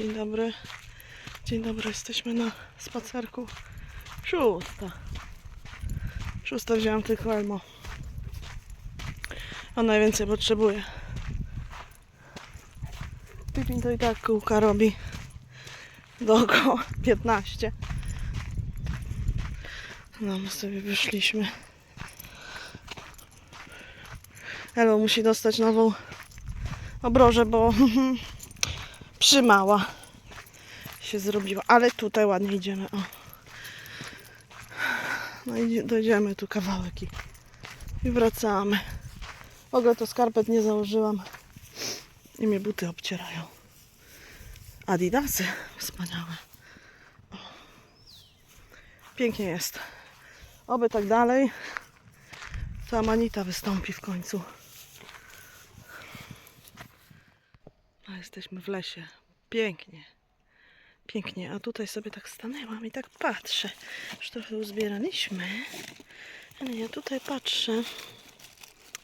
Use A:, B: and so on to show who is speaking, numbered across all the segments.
A: Dzień dobry. Dzień dobry, jesteśmy na spacerku. Szósta. Szósta wziąłem tylko Elmo. On najwięcej potrzebuje. Pipin to i tak kółka robi. Do około 15. No, my sobie wyszliśmy. Elo musi dostać nową obrożę, bo przymała się zrobiła. Ale tutaj ładnie idziemy. O. No i dojdziemy tu kawałek i, i wracamy. W ogóle to skarpet nie założyłam i mnie buty obcierają. Adidasy wspaniałe. O. Pięknie jest. Oby tak dalej. To Amanita wystąpi w końcu. A jesteśmy w lesie. Pięknie. Pięknie. A tutaj sobie tak stanęłam i tak patrzę. Już trochę uzbieraliśmy. Ale ja tutaj patrzę.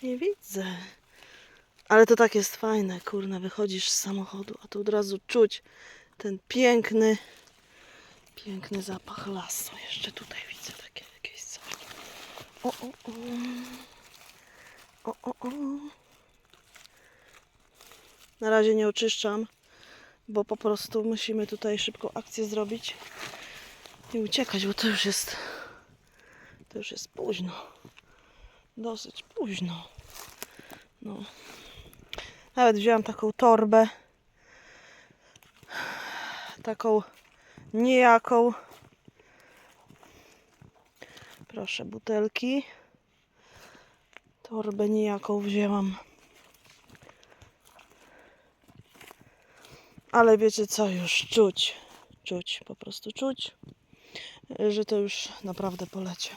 A: Nie widzę. Ale to tak jest fajne, kurna, wychodzisz z samochodu, a tu od razu czuć ten piękny, piękny zapach lasu. Jeszcze tutaj widzę. O, o, o. O, o, o. Na razie nie oczyszczam, bo po prostu musimy tutaj szybką akcję zrobić i uciekać, bo to już jest to już jest późno. Dosyć późno. No. Nawet wzięłam taką torbę. Taką niejaką. Proszę, butelki. Torbę niejaką wzięłam. Ale wiecie co, już czuć, czuć, po prostu czuć, że to już naprawdę polecie.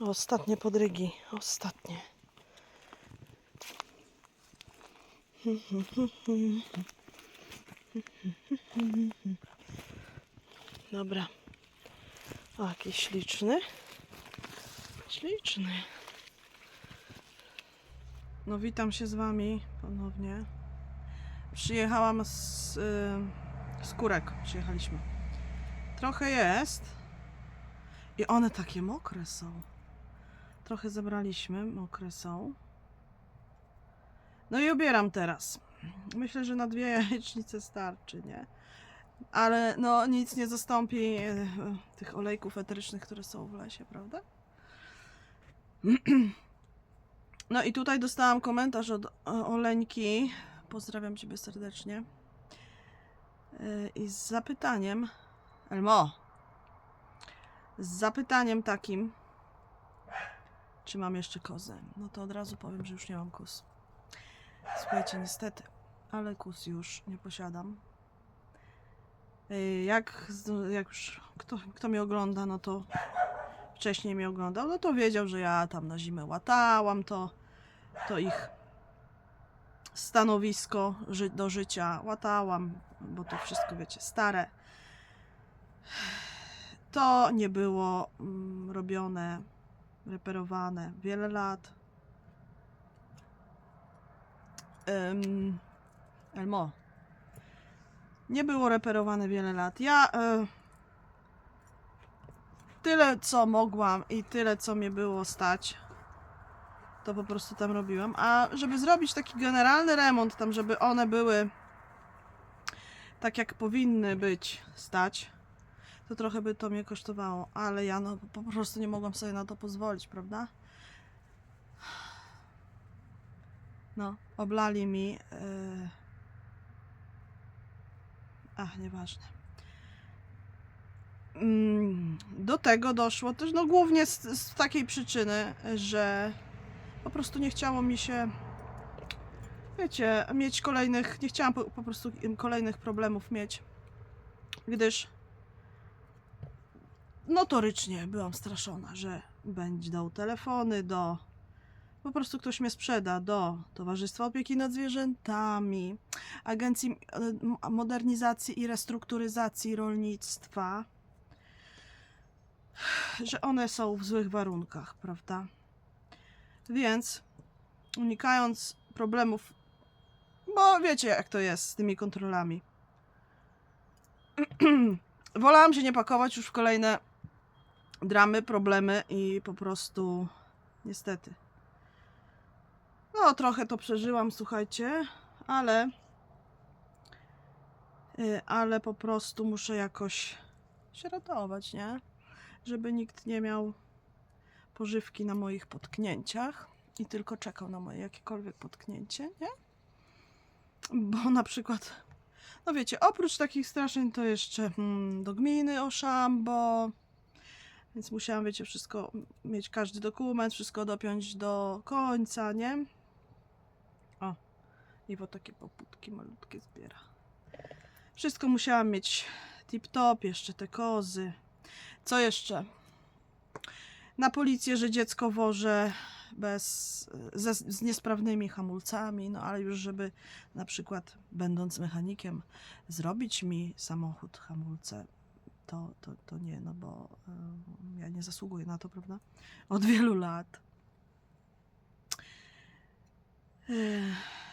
A: Ostatnie podrygi, ostatnie. Dobra. O, jakiś śliczny. Śliczny. No witam się z Wami ponownie. Przyjechałam z, y, z Kurek. Przyjechaliśmy. Trochę jest. I one takie mokre są. Trochę zebraliśmy, mokre są. No i ubieram teraz. Myślę, że na dwie jajecznice starczy, nie? Ale no nic nie zastąpi e, tych olejków eterycznych, które są w lesie, prawda? No i tutaj dostałam komentarz od o, Oleńki. Pozdrawiam Ciebie serdecznie. Yy, I z zapytaniem. Elmo. Z zapytaniem takim. Czy mam jeszcze kozę? No to od razu powiem, że już nie mam kus. Słuchajcie, niestety, ale kus już nie posiadam. Yy, Jak, jak już kto, kto mnie ogląda, no to wcześniej mnie oglądał, no to wiedział, że ja tam na zimę łatałam to, to ich stanowisko ży- do życia. Łatałam, bo to wszystko, wiecie, stare. To nie było mm, robione, reperowane wiele lat. Elmo. Nie było reperowane wiele lat. Ja e, tyle co mogłam i tyle co mnie było stać, to po prostu tam robiłam. A żeby zrobić taki generalny remont, tam żeby one były tak jak powinny być stać, to trochę by to mnie kosztowało, ale ja no po prostu nie mogłam sobie na to pozwolić, prawda? No, oblali mi. Yy... Ach, nieważne. Mm, Do tego doszło też, no głównie z, z takiej przyczyny, że po prostu nie chciało mi się, wiecie, mieć kolejnych, nie chciałam po, po prostu kolejnych problemów mieć, gdyż notorycznie byłam straszona, że będą telefony do po prostu ktoś mnie sprzeda do Towarzystwa Opieki nad Zwierzętami, Agencji e, Modernizacji i Restrukturyzacji Rolnictwa, że one są w złych warunkach, prawda? Więc unikając problemów, bo wiecie jak to jest z tymi kontrolami. Wolałam się nie pakować już w kolejne dramy, problemy i po prostu niestety. No, trochę to przeżyłam, słuchajcie, ale y, ale po prostu muszę jakoś się ratować, nie? Żeby nikt nie miał pożywki na moich potknięciach i tylko czekał na moje jakiekolwiek potknięcie, nie? Bo na przykład, no wiecie, oprócz takich straszeń to jeszcze hmm, do gminy o szambo, więc musiałam, wiecie, wszystko mieć, każdy dokument, wszystko dopiąć do końca, nie? I bo takie poputki malutkie zbiera. Wszystko musiałam mieć tip-top, jeszcze te kozy. Co jeszcze? Na policję, że dziecko wożę bez, ze, z niesprawnymi hamulcami, no ale już żeby na przykład będąc mechanikiem zrobić mi samochód hamulce, to, to, to nie, no bo ja nie zasługuję na to, prawda? Od wielu lat. Ech.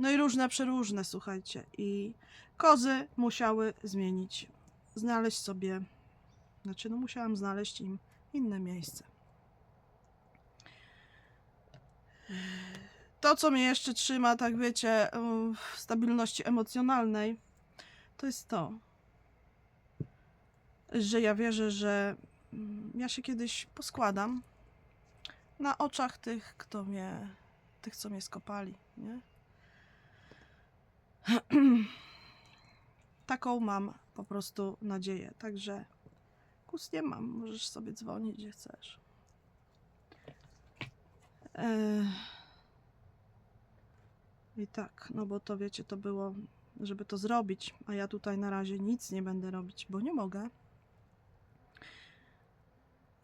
A: No i różne, przeróżne, słuchajcie. I kozy musiały zmienić, znaleźć sobie, znaczy no musiałam znaleźć im inne miejsce. To, co mnie jeszcze trzyma, tak wiecie, w stabilności emocjonalnej, to jest to, że ja wierzę, że mm, ja się kiedyś poskładam na oczach tych, kto mnie, tych, co mnie skopali, nie? Taką mam po prostu nadzieję. Także kus nie mam, możesz sobie dzwonić, gdzie chcesz. Eee, I tak, no bo to wiecie, to było, żeby to zrobić, a ja tutaj na razie nic nie będę robić, bo nie mogę.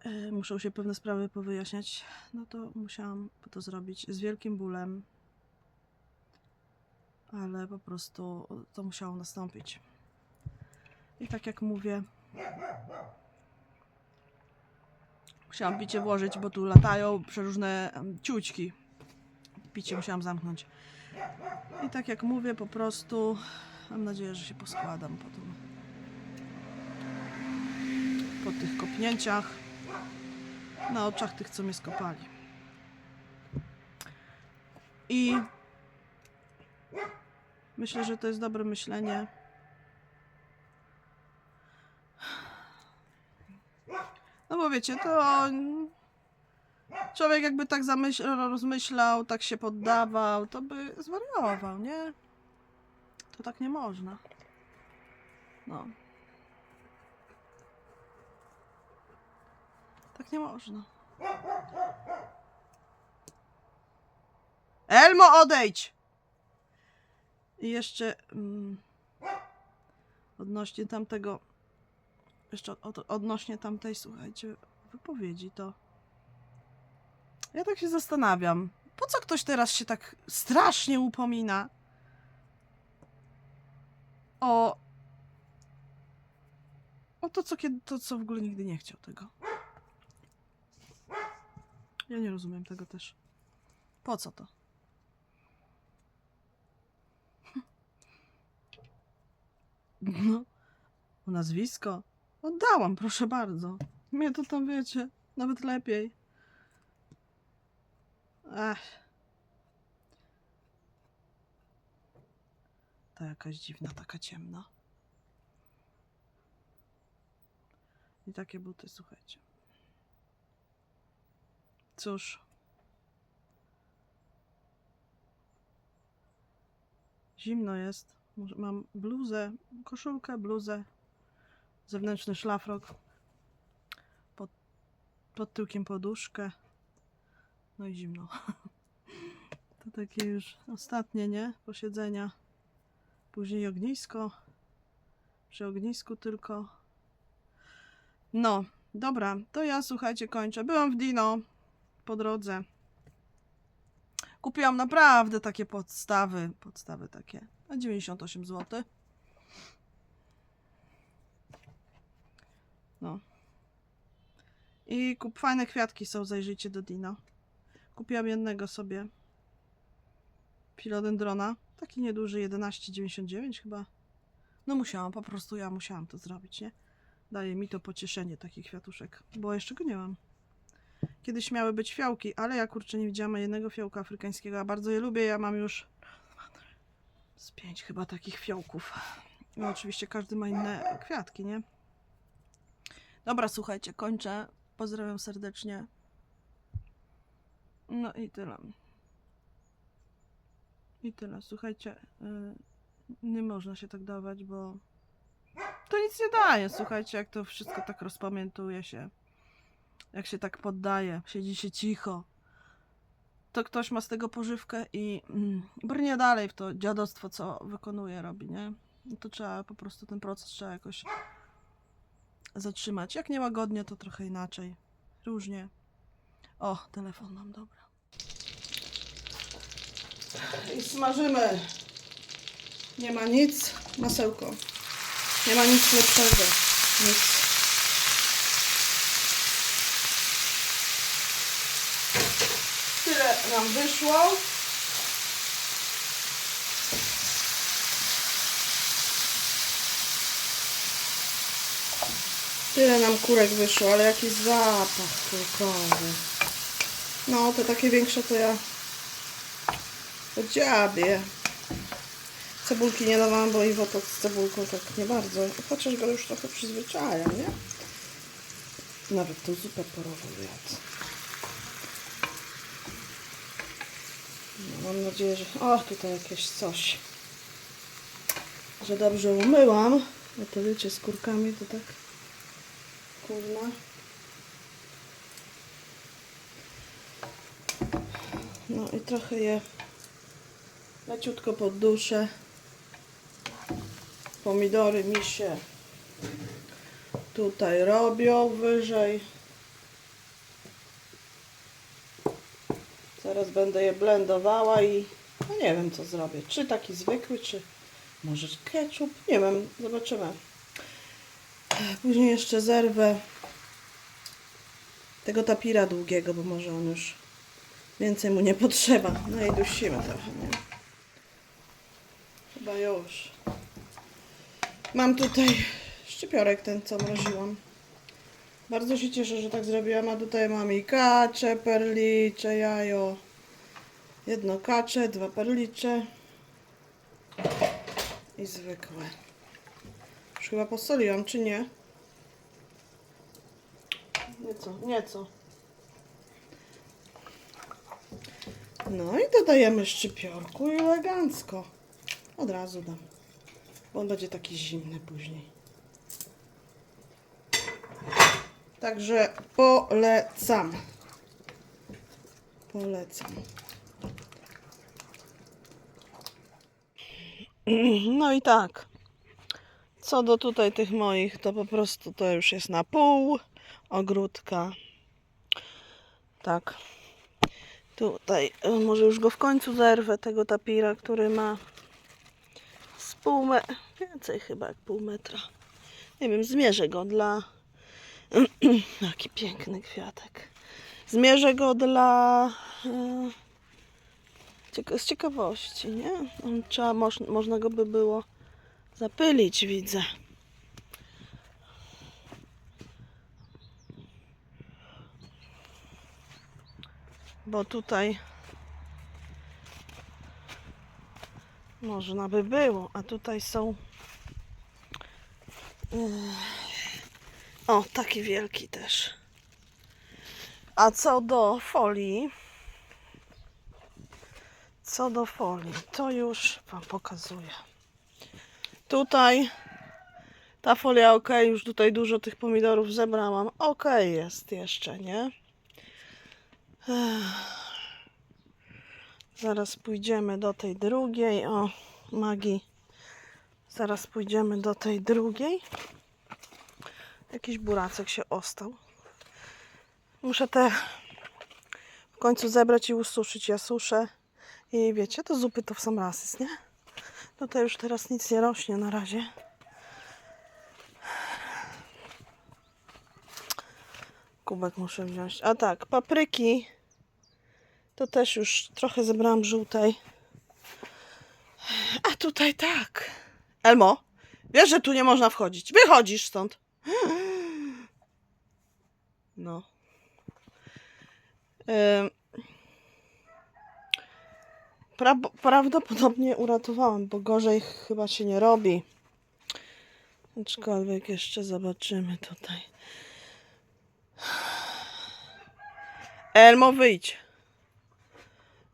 A: E, Muszą się pewne sprawy powyjaśniać, no to musiałam to zrobić z wielkim bólem, ale po prostu to musiało nastąpić. I tak jak mówię, musiałam picie włożyć, bo tu latają przeróżne ciućki. Picie musiałam zamknąć. I tak jak mówię, po prostu mam nadzieję, że się poskładam po tym. Po tych kopnięciach na oczach tych, co mnie skopali. I myślę, że to jest dobre myślenie. No bo wiecie, to człowiek jakby tak zamyśl, rozmyślał, tak się poddawał, to by zwariował, nie? To tak nie można. No. Tak nie można. Elmo, odejdź! I jeszcze mm, odnośnie tamtego, jeszcze od, odnośnie tamtej, słuchajcie, wypowiedzi, to ja tak się zastanawiam, po co ktoś teraz się tak strasznie upomina o o to, co, kiedy, to, co w ogóle nigdy nie chciał tego. Ja nie rozumiem tego też. Po co to? No, nazwisko oddałam, proszę bardzo. Mnie to tam wiecie, nawet lepiej. Ach. Ta jakaś dziwna, taka ciemna. I takie buty, słuchajcie. Cóż. Zimno jest. Mam bluzę, koszulkę, bluzę, zewnętrzny szlafrok, pod, pod tyłkiem poduszkę. No i zimno. To takie już ostatnie, nie? Posiedzenia. Później ognisko. Przy ognisku tylko. No, dobra, to ja słuchajcie, kończę. Byłam w Dino. po drodze. Kupiłam naprawdę takie podstawy, podstawy takie, na 98 zł. No. I kup fajne kwiatki są, zajrzyjcie do Dino. Kupiłam jednego sobie. Filodendrona. Taki nieduży, 11,99 chyba. No musiałam, po prostu ja musiałam to zrobić, nie? Daje mi to pocieszenie, taki kwiatuszek, bo jeszcze go nie mam. Kiedyś miały być fiołki, ale ja kurczę nie widziałam jednego fiołka afrykańskiego, a bardzo je lubię. Ja mam już z pięć chyba takich fiołków. No oczywiście każdy ma inne kwiatki, nie? Dobra, słuchajcie, kończę. Pozdrawiam serdecznie. No i tyle. I tyle. Słuchajcie, y, nie można się tak dawać, bo to nic nie daje. Słuchajcie, jak to wszystko tak rozpamiętuje się. Jak się tak poddaje, siedzi się cicho. To ktoś ma z tego pożywkę i mm, brnie dalej w to dziadostwo, co wykonuje, robi, nie? No to trzeba po prostu ten proces trzeba jakoś zatrzymać. Jak nie łagodnie, to trochę inaczej. Różnie. O, telefon mam, dobra. I smażymy. Nie ma nic. Masełko. Nie ma nic lepszego. Nic. Tyle nam wyszło. Tyle nam kurek wyszło, ale jaki zapach kurkowy. No, te takie większe to ja po dziabie. Cebulki nie dawałam, bo Iwo to z cebulką tak nie bardzo. Chociaż go już trochę przyzwyczajam, nie? Nawet tą zupę porową jadł. Mam nadzieję, że... O, tutaj jakieś coś. Że dobrze umyłam. Bo to wiecie, z kurkami to tak... Kurna. No i trochę je leciutko podduszę. Pomidory mi się tutaj robią wyżej. Zaraz będę je blendowała i no nie wiem co zrobię. Czy taki zwykły, czy może ketchup? Nie wiem, zobaczymy. Później jeszcze zerwę tego tapira długiego, bo może on już więcej mu nie potrzeba. No i dusimy trochę, nie? Chyba już. Mam tutaj szczypiorek ten, co mroziłam. Bardzo się cieszę, że tak zrobiłam, a tutaj mam i kacze, perlicze, jajo. Jedno kacze, dwa perlicze. I zwykłe. Już chyba posoliłam, czy nie? Nieco, nieco. No i dodajemy szczypiorku i elegancko. Od razu dam. Bo on będzie taki zimny później. Także polecam. Polecam. No i tak. Co do tutaj tych moich, to po prostu to już jest na pół ogródka. Tak. Tutaj y, może już go w końcu zerwę, tego tapira, który ma z pół metra, więcej chyba jak pół metra. Nie wiem, zmierzę go dla... Jaki piękny kwiatek. Zmierzę go dla... cieka- Z ciekawości, nie? Trzeba, moż, można go by było zapylić, widzę. Bo tutaj można by było, a tutaj są Ech. O, taki wielki też. A co do folii, co do folii, to już Wam pokazuję. Tutaj ta folia ok, już tutaj dużo tych pomidorów zebrałam. Ok jest jeszcze, nie? Zaraz pójdziemy do tej drugiej. O, Magi. Zaraz pójdziemy do tej drugiej. Jakiś buracek się ostał. Muszę te w końcu zebrać i ususzyć. Ja suszę i wiecie, do zupy to w sam raz jest, nie? Tutaj już teraz nic nie rośnie na razie. Kubek muszę wziąć. A tak, papryki to też już trochę zebrałam żółtej. A tutaj tak. Elmo, wiesz, że tu nie można wchodzić. Wychodzisz stąd. No. Pra- prawdopodobnie uratowałam, bo gorzej chyba się nie robi. Aczkolwiek jeszcze zobaczymy tutaj. Elmo, wyjdź.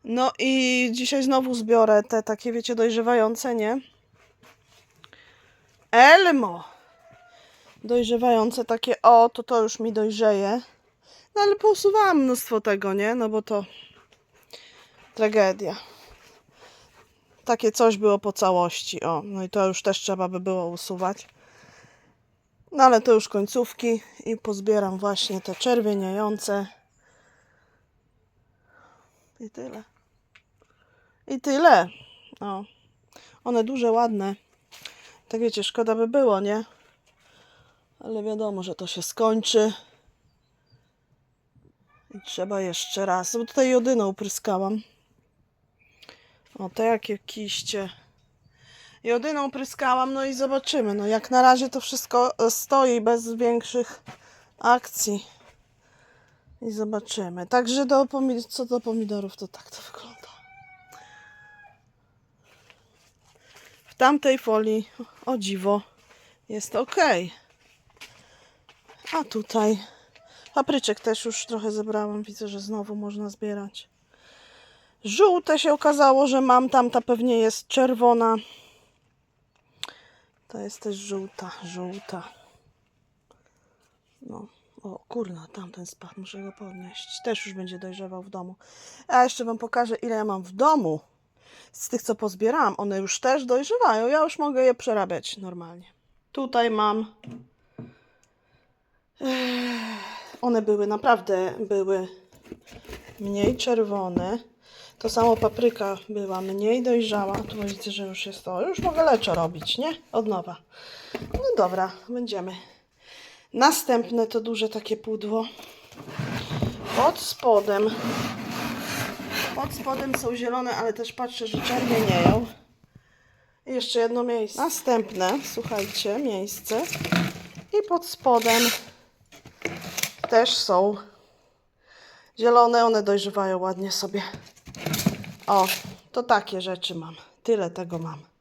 A: No i dzisiaj znowu zbiorę te takie, wiecie, dojrzewające, nie? Elmo! Dojrzewające takie, o, to to już mi dojrzeje. No ale pousuwałam mnóstwo tego, nie? No bo to tragedia. Takie coś było po całości, o. No i to już też trzeba by było usuwać. No ale to już końcówki i pozbieram właśnie te czerwieniające. I tyle. I tyle. O. One duże, ładne. Tak wiecie, szkoda by było, nie? Ale wiadomo, że to się skończy. I trzeba jeszcze raz. Bo tutaj jodyną upryskałam. O, te jakie kiście. Jodyną pryskałam, no i zobaczymy. No jak na razie to wszystko e, stoi bez większych akcji. I zobaczymy. Także do co do pomidorów, to tak to wygląda. W tamtej folii, o dziwo, jest ok. A tutaj papryczek też już trochę zebrałam. Widzę, że znowu można zbierać. Żółte się okazało, że mam. Tamta pewnie jest czerwona. Ta jest też żółta, żółta. No. O kurna, tamten spadł, muszę go podnieść. Też już będzie dojrzewał w domu. A jeszcze Wam pokażę, ile ja mam w domu. Z tych, co pozbierałam, one już też dojrzewają. Ja już mogę je przerabiać normalnie. Tutaj mam. One były naprawdę były mniej czerwone. To samo papryka była mniej dojrzała. Tu widzę, że już jest to. Już mogę leczo robić, nie? Od nowa. No dobra, będziemy. Następne to duże takie pudło. Pod spodem. Pod spodem są zielone, ale też patrzę, że czerwienieją. I jeszcze jedno miejsce. Następne, słuchajcie, miejsce. I pod spodem też są zielone. One dojrzewają ładnie sobie. O, to takie rzeczy mam. Tyle tego mam.